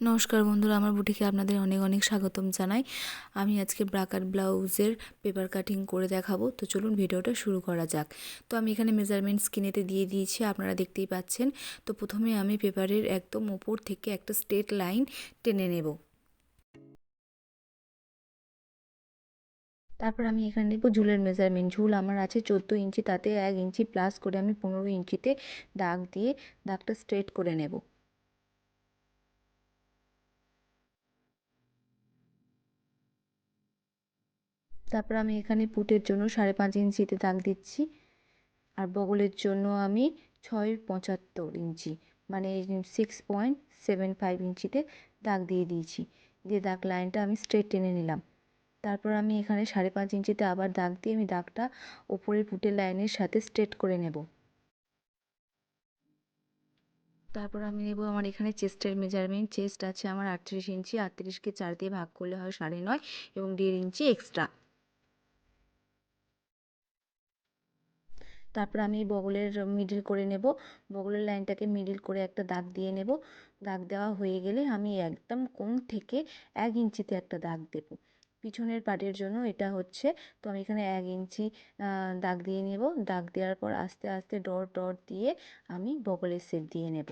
নমস্কার বন্ধুরা, আমার বুটিকে আপনাদের অনেক অনেক স্বাগতম জানাই। আমি আজকে ব্রাকার ব্লাউজের পেপার কাটিং করে দেখাবো। তো চলুন ভিডিওটা শুরু করা যাক। তো আমি এখানে মেজারমেন্ট স্ক্রিনেতে দিয়ে দিয়েছি, আপনারা দেখতেই পাচ্ছেন। তো প্রথমে আমি পেপারের একদম ওপর থেকে একটা স্ট্রেট লাইন টেনে নেব। তারপর আমি এখানে নেব ঝুলের মেজারমেন্ট ঝুল আমার আছে চোদ্দ ইঞ্চি, তাতে এক ইঞ্চি প্লাস করে আমি পনেরো ইঞ্চিতে দাগ দিয়ে দাগটা স্ট্রেট করে নেব। তারপর আমি এখানে পুটের জন্য সাড়ে পাঁচ ইঞ্চিতে দাগ দিচ্ছি। আর বগলের জন্য আমি ছয় পঁচাত্তর ইঞ্চি মানে সিক্স পয়েন্ট সেভেন ফাইভ ইঞ্চিতে দাগ দিয়ে দিয়েছি। দিয়ে দাগ লাইনটা আমি স্ট্রেট টেনে নিলাম। তারপর আমি এখানে সাড়ে পাঁচ ইঞ্চিতে আবার দাগ দিয়ে আমি দাগটা ওপরের পুটের লাইনের সাথে স্ট্রেট করে নেব। তারপর আমি নেব আমার এখানে চেস্টের মেজারমেন্ট চেস্ট আছে আমার আটত্রিশ ইঞ্চি আটত্রিশকে চার দিয়ে ভাগ করলে হয় সাড়ে নয় এবং দেড় ইঞ্চি এক্সট্রা তারপর আমি বগলের মিডিল করে নেব। বগলের লাইনটাকে মিডিল করে একটা দাগ দিয়ে নেব। দাগ দেওয়া হয়ে গেলে আমি একদম কোণ থেকে এক ইঞ্চিতে একটা দাগ দেব। পিছনের পাটের জন্য এটা হচ্ছে, তো আমি এখানে এক ইঞ্চি দাগ দিয়ে নেব। দাগ দেওয়ার পর আস্তে আস্তে ডট ডট দিয়ে আমি বগলের শেপ দিয়ে নেব।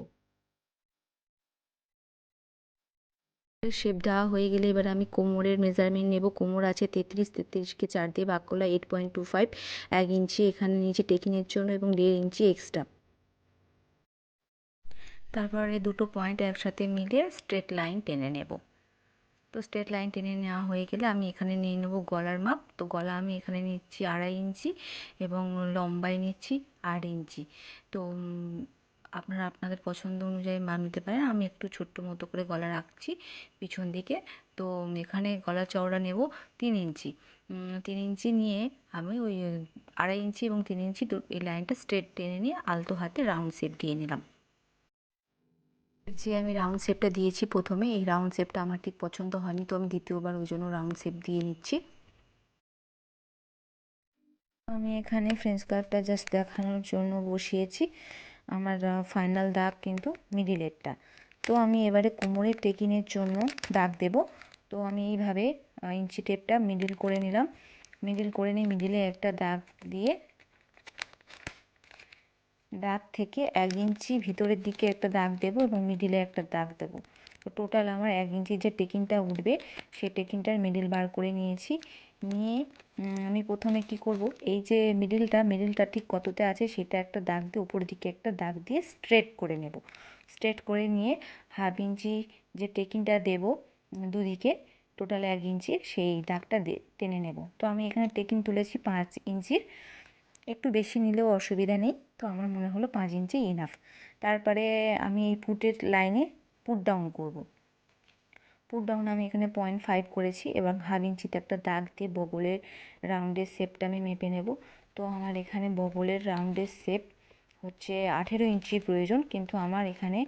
শেপ দেওয়া হয়ে গেলে এবার আমি কোমরের মেজারমেন্ট নেব। কোমর আছে তেত্রিশ, তেত্রিশকে চার দিয়ে ভাগ করলে এইট পয়েন্ট টু ফাইভ এক ইঞ্চি এখানে নিচে টেকিংয়ের জন্য এবং দেড় ইঞ্চি এক্সট্রা তারপরে দুটো পয়েন্ট একসাথে মিলে স্ট্রেট লাইন টেনে নেব। তো স্ট্রেট লাইন টেনে নেওয়া হয়ে গেলে আমি এখানে নিয়ে নেব গলার মাপ। তো গলা আমি এখানে নিচ্ছি আড়াই ইঞ্চি এবং লম্বায় নিচ্ছি আট ইঞ্চি। তো আপনারা আপনাদের পছন্দ অনুযায়ী মাপ নিতে পারেন। আমি একটু ছোট্ট মতো করে গলা রাখছি পিছন দিকে। তো এখানে গলা চওড়া নেব তিন ইঞ্চি। তিন ইঞ্চি নিয়ে আমি ওই আড়াই ইঞ্চি এবং তিন ইঞ্চি এই লাইনটা স্ট্রেট টেনে নিয়ে আলতো হাতে রাউন্ড শেপ দিয়ে নিলাম। যে আমি রাউন্ড শেপটা দিয়েছি প্রথমে, এই রাউন্ড শেপটা আমার ঠিক পছন্দ হয়নি, তো আমি দ্বিতীয়বার ওই জন্য রাউন্ড শেপ দিয়ে নিচ্ছি। আমি এখানে ফ্রেঞ্চ কার্ভটা জাস্ট দেখানোর জন্য বসিয়েছি। আমার ফাইনাল দাগ কিন্তু মিডিলেরটা তো আমি এবারে কোমরের টেকিনের জন্য দাগ দেব। তো আমি এইভাবে ইঞ্চি টেপটা মিডিল করে নিলাম। মিডিল করে নিয়ে মিডিলে একটা দাগ দিয়ে দাগ থেকে এক ইঞ্চি ভিতরের দিকে একটা দাগ দেবো এবং মিডিলে একটা দাগ দেবো। তো টোটাল আমার এক ইঞ্চির যে টেকিংটা উঠবে সেই টেকিংটার মিডিল বার করে নিয়েছি। নিয়ে আমি প্রথমে কি করব? এই যে মিডিলটা মিডিলটা ঠিক কততে আছে সেটা একটা দাগ দিয়ে উপর দিকে একটা দাগ দিয়ে স্ট্রেট করে নেব। স্ট্রেট করে নিয়ে হাফ ইঞ্চি যে টেকিংটা দেব, দুদিকে টোটাল এক ইঞ্চির সেই দাগটা টেনে নেব। তো আমি এখানে টেকিং তুলেছি পাঁচ ইঞ্চির। একটু বেশি নিলেও অসুবিধা নেই, তো আমার মনে হলো পাঁচ ইঞ্চি ইনাফ তারপরে আমি এই পুটের লাইনে পুট ডাউন করব। পুট ডাউন আমি এখানে পয়েন্ট ফাইভ করেছি এবং হাফ ইঞ্চিতে একটা দাগ দিয়ে বগলের রাউন্ডের শেপটা আমি মেপে নেব। তো আমার এখানে বগলের রাউন্ডের শেপ হচ্ছে আঠেরো ইঞ্চির প্রয়োজন, কিন্তু আমার এখানে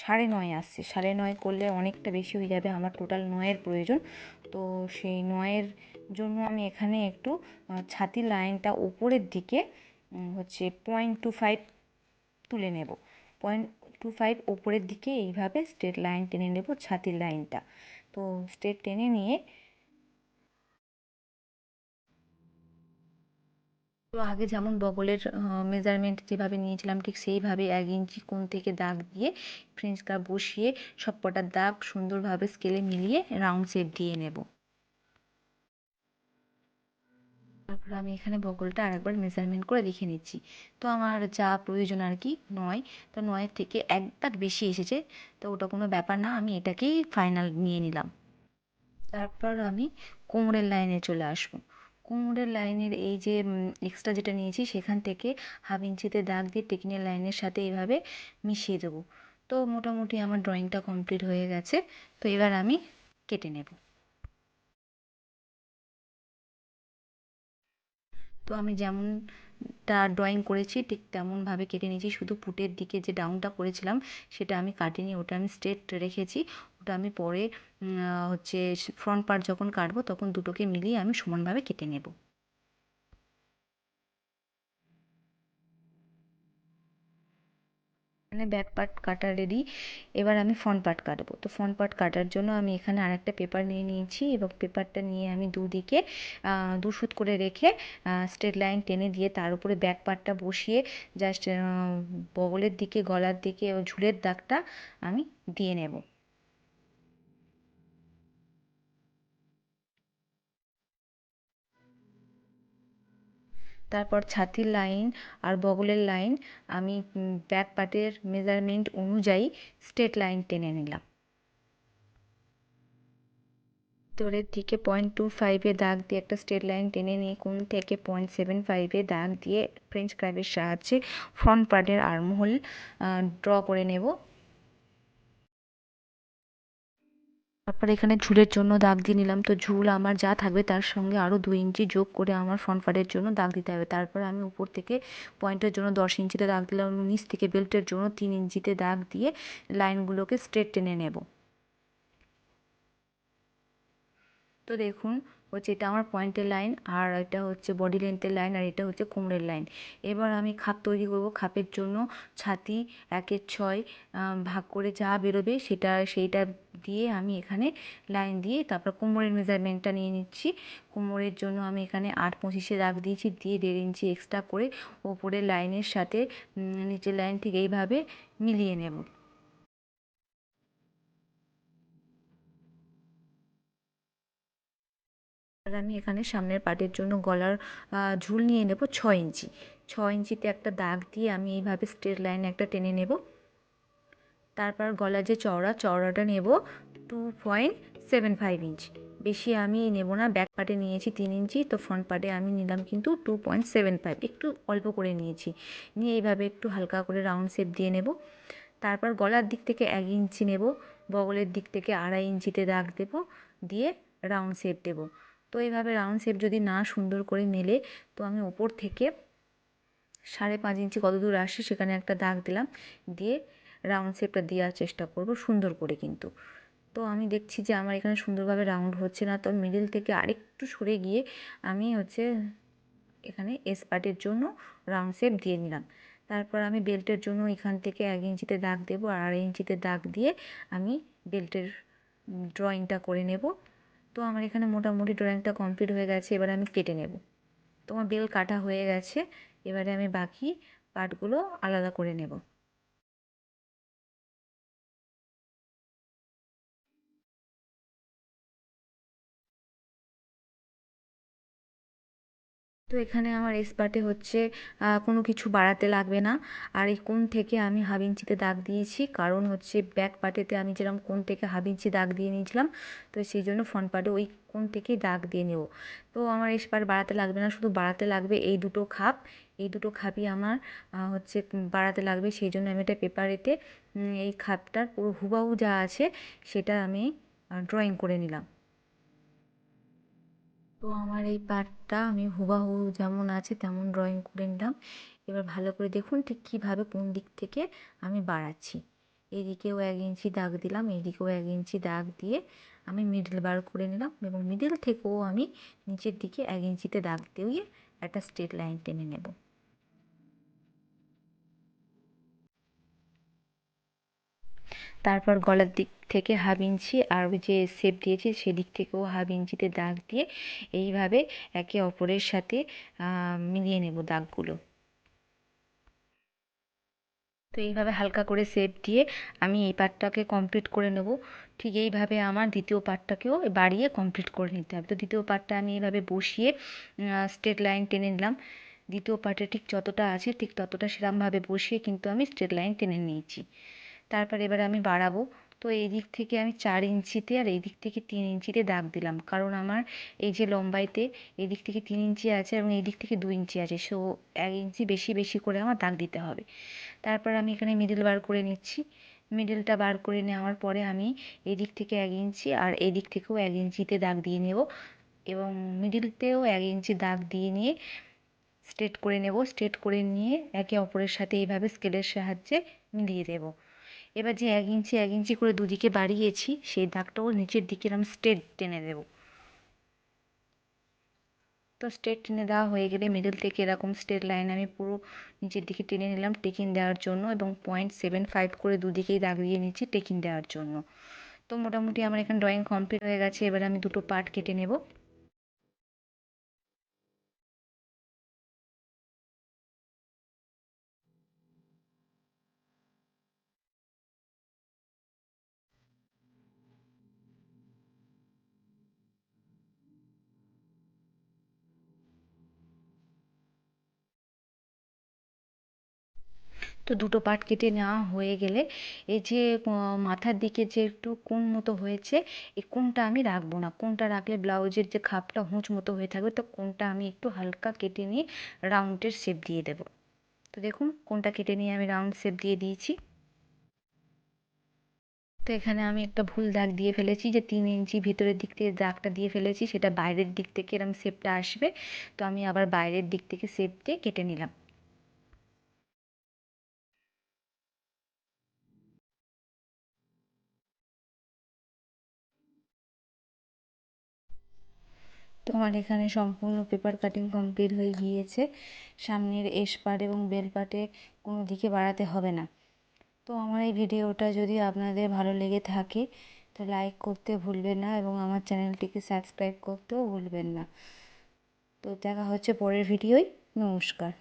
সাড়ে নয় আসছে। সাড়ে নয় করলে অনেকটা বেশি হয়ে যাবে আমার টোটাল নয়ের প্রয়োজন। তো সেই নয়ের জন্য আমি এখানে একটু ছাতির লাইনটা উপরের দিকে হচ্ছে পয়েন্ট টু ফাইভ তুলে নেব। পয়েন্ট টু ফাইভ ওপরের দিকে এইভাবে স্ট্রেট লাইন টেনে নেব, ছাতির লাইনটা তো স্ট্রেট টেনে নিয়ে তো আগে যেমন বগলের মেজারমেন্ট যেভাবে নিয়েছিলাম, ঠিক সেইভাবে এক ইঞ্চি কোণ থেকে দাগ দিয়ে ফ্রেঞ্চ কাপ বসিয়ে সব কটার দাগ সুন্দরভাবে স্কেলে মিলিয়ে রাউন্ড শেপ দিয়ে নেব। তারপর আমি এখানে বগলটা আরেকবার মেজারমেন্ট করে দেখে নিচ্ছি। তো আমার যা প্রয়োজন আর কি, নয়। তো নয়ের থেকে এক দাগ বেশি এসেছে, তো ওটা কোনো ব্যাপার না, আমি এটাকেই ফাইনাল নিয়ে নিলাম। তারপর আমি কোমরের লাইনে চলে আসব। কোমরের লাইনের এই যে এক্সট্রা যেটা নিয়েছি, সেখান থেকে হাফ ইঞ্চিতে দাগ দিয়ে টেকিনের লাইনের সাথে এভাবে মিশিয়ে দেবো। তো মোটামুটি আমার ড্রয়িংটা কমপ্লিট হয়ে গেছে, তো এবার আমি কেটে নেব। তো আমি যেমনটা ড্রয়িং করেছি, ঠিক তেমনভাবে কেটে নিয়েছি। শুধু পুটের দিকে যে ডাউনটা করেছিলাম, সেটা আমি কাটিনি। ওটা আমি স্ট্রেট রেখেছি। ওটা আমি পরে হচ্ছে ফ্রন্ট পার্ট যখন কাটবো, তখন দুটোকে মিলিয়ে আমি সমানভাবে কেটে নেব। এখানে ব্যাক পার্ট কাটা রেডি এবার আমি ফ্রন্ট পার্ট কাটবো। তো ফ্রন্ট পার্ট কাটার জন্য আমি এখানে আরেকটা পেপার নিয়ে নিয়েছি এবং পেপারটা নিয়ে আমি দুদিকে দু সুত করে রেখে স্ট্রেট লাইন টেনে দিয়ে তার উপরে ব্যাক পার্টটা বসিয়ে জাস্ট বগলের দিকে, গলার দিকে ঝুলের দাগটা আমি দিয়ে নেব। তারপর ছাতির লাইন আর বগলের লাইন আমি ব্যাক পার্টের মেজারমেন্ট অনুযায়ী স্ট্রেট লাইন টেনে নিলাম। ভিতরের দিকে পয়েন্ট টু ফাইভে দাগ দিয়ে একটা স্ট্রেট লাইন টেনে নিয়ে, কোন থেকে পয়েন্ট সেভেন ফাইভে দাগ দিয়ে ফ্রেঞ্চ ক্রাইবের সাহায্যে ফ্রন্ট পার্টের আর্মহোল ড্র করে নেব। তারপর এখানে ঝুলের জন্য দাগ দিয়ে নিলাম। তো ঝুল আমার যা থাকবে তার সঙ্গে আরও দু ইঞ্চি যোগ করে আমার ফ্রন্ট পার্টের জন্য দাগ দিতে হবে। তারপর আমি উপর থেকে পয়েন্টের জন্য দশ ইঞ্চিতে দাগ দিলাম। নিচ থেকে বেল্টের জন্য তিন ইঞ্চিতে দাগ দিয়ে লাইনগুলোকে স্ট্রেট টেনে নেব। তো দেখুন, হচ্ছে এটা আমার পয়েন্টের লাইন আর এটা হচ্ছে বডি লেন্থের লাইন আর এটা হচ্ছে কোমরের লাইন এবার আমি খাপ তৈরি করব, খাপের জন্য ছাতি একের ছয় ভাগ করে যা বেরোবে সেটা, সেইটা দিয়ে আমি এখানে লাইন দিয়ে তারপর কোমরের মেজারমেন্টটা নিয়ে নিচ্ছি। কোমরের জন্য আমি এখানে আট পঁচিশে দাগ দিয়েছি, দিয়ে দেড় ইঞ্চি এক্সট্রা করে ওপরের লাইনের সাথে নিচের লাইন ঠিক এইভাবে মিলিয়ে নেব। আর আমি এখানে সামনের পার্টের জন্য গলার ঝুল নিয়ে নেব ছ ইঞ্চি। ছ ইঞ্চিতে একটা দাগ দিয়ে আমি এইভাবে স্ট্রেট লাইন একটা টেনে নেব। তারপর গলার যে চওড়া, চওড়াটা নেব two point seven five inch বেশি আমি নেব না ব্যাক পার্টে নিয়েছি তিন ইঞ্চি, তো ফ্রন্ট পার্টে আমি নিলাম কিন্তু টু পয়েন্ট সেভেন ফাইভ একটু অল্প করে নিয়েছি। নিয়ে এইভাবে একটু হালকা করে রাউন্ড শেপ দিয়ে নেব। তারপর গলার দিক থেকে এক ইঞ্চি নেব, বগলের দিক থেকে আড়াই ইঞ্চিতে দাগ দেব, দিয়ে রাউন্ড শেপ দেবো। তো এইভাবে রাউন্ড শেপ যদি না সুন্দর করে মেলে, তো আমি ওপর থেকে সাড়ে পাঁচ ইঞ্চি কত দূর আসে সেখানে একটা দাগ দিলাম, দিয়ে রাউন্ড শেপটা দেওয়ার চেষ্টা করব সুন্দর করে কিন্তু। তো আমি দেখছি যে আমার এখানে সুন্দরভাবে রাউন্ড হচ্ছে না, তো মিডিল থেকে আরেকটু সরে গিয়ে আমি হচ্ছে এখানে এস পার্টের জন্য রাউন্ড শেপ দিয়ে নিলাম। তারপর আমি বেল্টের জন্য এখান থেকে এক ইঞ্চিতে দাগ দেবো, আর আড়াই ইঞ্চিতে দাগ দিয়ে আমি বেল্টের ড্রয়িংটা করে নেব। তো আমার এখানে মোটামুটি ড্রয়িংটা কমপ্লিট হয়ে গেছে, এবারে আমি কেটে নেব। তোমার বেল কাটা হয়ে গেছে, এবারে আমি বাকি পার্টগুলো আলাদা করে নেব। তো এখানে আমার এস পার্টে হচ্ছে কোনো কিছু বাড়াতে লাগবে না। আর এই কোণ থেকে আমি হাফ ইঞ্চিতে দাগ দিয়েছি। কারণ হচ্ছে ব্যাক পার্টেতে আমি যেরকম কোণ থেকে হাফ ইঞ্চি দাগ দিয়ে নিয়েছিলাম, তো সেই জন্য ফ্রন্ট পার্টে ওই কোণ থেকেই দাগ দিয়ে নেব। তো আমার এস পার্ট বাড়াতে লাগবে না, শুধু বাড়াতে লাগবে এই দুটো খাপ। এই দুটো খাপই আমার হচ্ছে বাড়াতে লাগবে। সেই জন্য আমি এটা পেপারেতে এই খাপটার পুরো হুবাহু যা আছে, সেটা আমি ড্রয়িং করে নিলাম। তো আমার এই পার্টটা আমি হুবাহু যেমন আছে তেমন ড্রয়িং করে নিলাম। এবার ভালো করে দেখুন ঠিক কীভাবে কোন দিক থেকে আমি বাড়াচ্ছি। এদিকেও এক ইঞ্চি দাগ দিলাম, এদিকেও এক ইঞ্চি দাগ দিয়ে আমি মিডল বার করে নিলাম এবং মিডল থেকেও আমি নিচের দিকে এক ইঞ্চিতে দাগ দিয়ে একটা স্ট্রেট লাইন টেনে নেব। তারপর গলার দিক থেকে হাফ ইঞ্চি আর ওই যে শেপ দিয়েছি সেদিক থেকেও হাফ ইঞ্চিতে দাগ দিয়ে এইভাবে একে অপরের সাথে মিলিয়ে নেব দাগগুলো। তো এইভাবে হালকা করে শেপ দিয়ে আমি এই পার্টটাকে কমপ্লিট করে নেব। ঠিক এইভাবে আমার দ্বিতীয় পার্টটাকেও বাড়িয়ে কমপ্লিট করে নিতে হবে। তো দ্বিতীয় পার্টটা আমি এইভাবে বসিয়ে স্ট্রেট লাইন টেনে নিলাম। দ্বিতীয় পার্টে ঠিক যতটা আছে ঠিক ততটা সেরকমভাবে বসিয়ে কিন্তু আমি স্ট্রেট লাইন টেনে নিয়েছি। তারপর এবার আমি বাড়াবো। তো এই দিক থেকে আমি চার ইঞ্চিতে আর এই দিক থেকে তিন ইঞ্চিতে দাগ দিলাম। কারণ আমার এই যে লম্বাইতে এই দিক থেকে তিন ইঞ্চি আছে এবং এই দিক থেকে দু ইঞ্চি আছে। সো এক ইঞ্চি বেশি বেশি করে আমার দাগ দিতে হবে। তারপর আমি এখানে মিডিল বার করে নিচ্ছি। মিডিলটা বার করে নেওয়ার পরে আমি এই দিক থেকে এক ইঞ্চি আর এই দিক থেকেও এক ইঞ্চিতে দাগ দিয়ে নেব এবং মিডিলতেও এক ইঞ্চি দাগ দিয়ে নিয়ে স্ট্রেট করে নেব। স্ট্রেট করে নিয়ে একে অপরের সাথে এইভাবে স্কেলের সাহায্যে মিলিয়ে দেবো। এবার যে এক ইঞ্চি এক ইঞ্চি করে দুদিকে বাড়িয়েছি, সেই দাগটাও নিচের দিকে আমি স্ট্রেট টেনে দেবো। তো স্ট্রেট টেনে দেওয়া হয়ে গেলে মিডল থেকে এরকম স্ট্রেট লাইন আমি পুরো নিচের দিকে টেনে নিলাম টেকিং দেওয়ার জন্য এবং পয়েন্ট সেভেন ফাইভ করে দুদিকেই দাগ দিয়ে নিচ্ছি টেকিং দেওয়ার জন্য। তো মোটামুটি আমার এখানে ড্রয়িং কমপ্লিট হয়ে গেছে, এবার আমি দুটো পার্ট কেটে নেব। তো দুটো পার্ট কেটে নেওয়া হয়ে গেলে এই যে মাথার দিকে যে একটু কোণ মতো হয়েছে, এই কোণটা আমি রাখব না। কোণটা রাখলে ব্লাউজের যে খাপটা হুঁচ মতো হয়ে থাকবে, তো কোণটা আমি একটু হালকা কেটে নিয়ে রাউন্ডের শেপ দিয়ে দেবো। তো দেখুন, কোণটা কেটে নিয়ে আমি রাউন্ড শেপ দিয়ে দিয়েছি। তো এখানে আমি একটা ভুল দাগ দিয়ে ফেলেছি, যে তিন ইঞ্চি ভিতরের দিক থেকে দাগটা দিয়ে ফেলেছি, সেটা বাইরের দিক থেকে এরকম শেপটা আসবে। তো আমি আবার বাইরের দিক থেকে শেপ দিয়ে কেটে নিলাম। তো আমার এখানে সম্পূর্ণ পেপার কাটিং কমপ্লিট হয়ে গিয়েছে। সামনের এস পার্ট এবং বেল পার্টে কোনো দিকে বাড়াতে হবে না। তো আমার এই ভিডিওটা যদি আপনাদের ভালো লেগে থাকে, তো লাইক করতে ভুলবেন না এবং আমার চ্যানেলটিকে সাবস্ক্রাইব করতেও ভুলবেন না। তো দেখা হচ্ছে পরের ভিডিওয়। নমস্কার।